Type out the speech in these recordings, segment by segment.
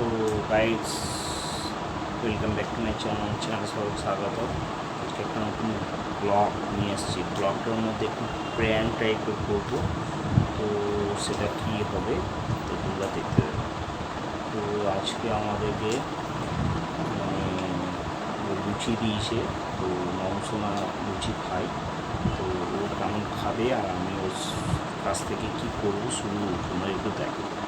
তো guys welcome back to my channel channel সবাই স্বাগত আজকে একটা নতুন ব্লগ নিয়ে এসেছি ব্লগটার মধ্যে একটু প্র্যান টাইপের করব তো সেটা কী হবে তো তোমরা দেখতে। তো আজকে আমাদেরকে মানে লুচি দিয়েছে তো নমসোনা লুচি খাই তো ও কেমন খাবে আর আমি ওর কাছ থেকে কী করব শুধু তোমরা একটু দেখো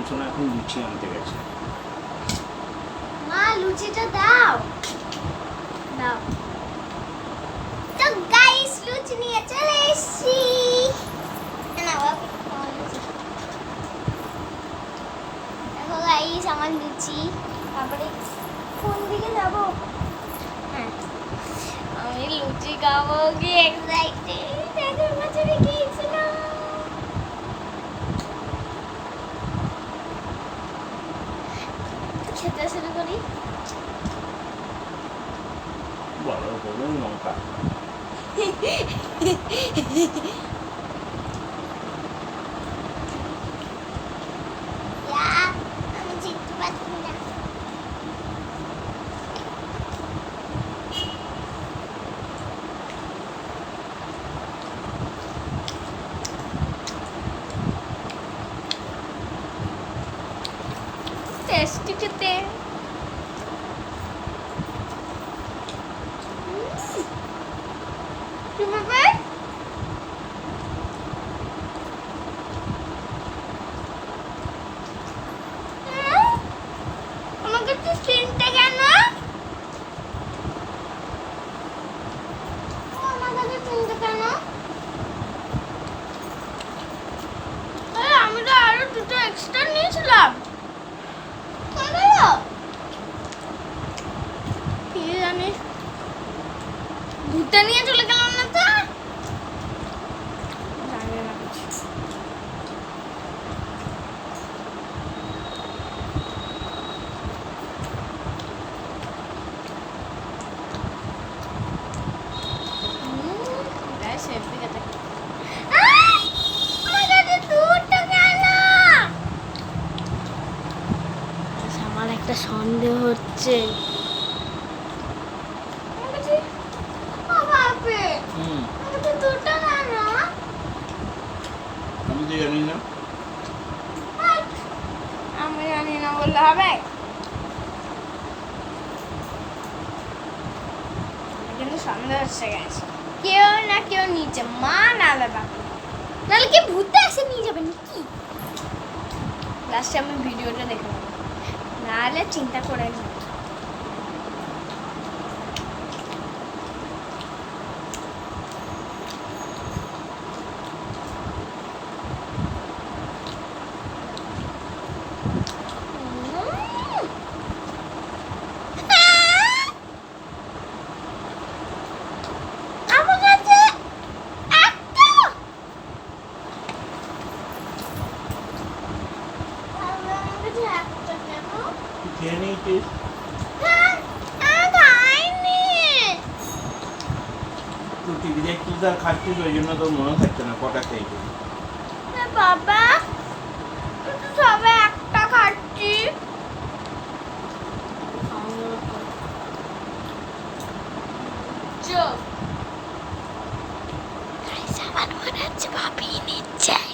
মমসোনা এখন লুচি আনতে গেছে। মা, লুচিটা দাও। দাও। তো গাইস লুচি নিয়ে চলে এসেছি। দেখো গাইস আমার লুচি। তারপরে কোন দিকে যাব? হ্যাঁ আমি লুচি খাব কি এক্সাইটেড দেখো বছরে গিয়েছিলাম খেতে শুরু করি বড় না। টেস্টি খেতে কি ব্যাপার হ্যাঁ? আমার কাছে তিনটে কেন ও, আমার কাছে তিনটে কেন আরে, আমি তো আরও দুটো এক্সট্রা নিয়েছিলাম। কি জানি। দুটো নিয়ে চলে গেল না তো জানি না কিছু আমার একটা সন্দেহ হচ্ছে। আমি জানি না বললে হবে। কিন্তু সন্দেহ হচ্ছে গেছে কেউ না কেউ নিচে মা নালে বাবা নাহলে কি ভূতে এসে নিয়ে যাবেন কি লাস্টে আমি ভিডিওটা দেখে নেব। নাহলে চিন্তা করে নিই আমার কাছে একটা আমার কাছে একটা কেন আমি তুই টিভি দেখছিস আর খাচ্ছিস ওই জন্য তোর মনে থাকছে না কটা খেয়েছিস বাবা সবে একটা খাচ্ছি। চোখ আমার মনে হচ্ছে ভাবিয়ে নিচ্ছে।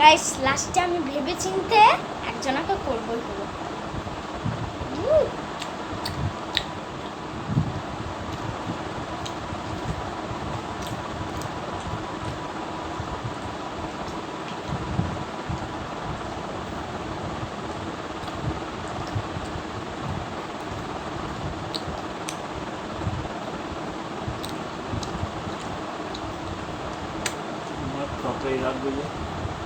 গাইস লাস্টে আমি ভেবে চিনতে একজনকে করবই করব। তরকারি লাগবে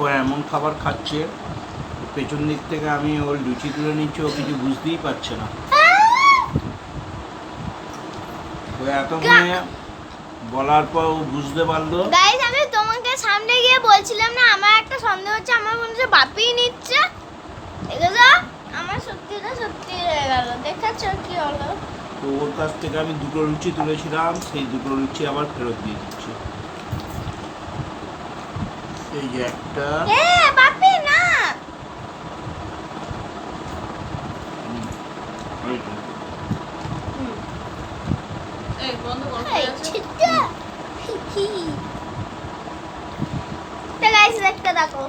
ও এমন খাবার খাচ্ছে পেছন দিক থেকে আমি ওর লুচি তুলে নিচ্ছি ও কিছু বুঝতেই পারছে না। ও এতক্ষণে বলার পর ও বুঝতে পারল। গাইস আমি তোমাকে সামনে গিয়ে বলছিলাম না আমার একটা সন্দেহ হচ্ছে আমার মনে হচ্ছে বাপি নিচ্ছে। আমার সত্যিটা সত্যি হয়ে গেল দেখাচ্ছ কি হলো? তো ওর কাছ থেকে আমি দুটো লুচি তুলেছিলাম সেই দুটো লুচি আবার ফেরত দিয়ে দিচ্ছি। এই যে একটা। এ বাপি না। এই বন্ধ করো তো গাইস একটা দেখো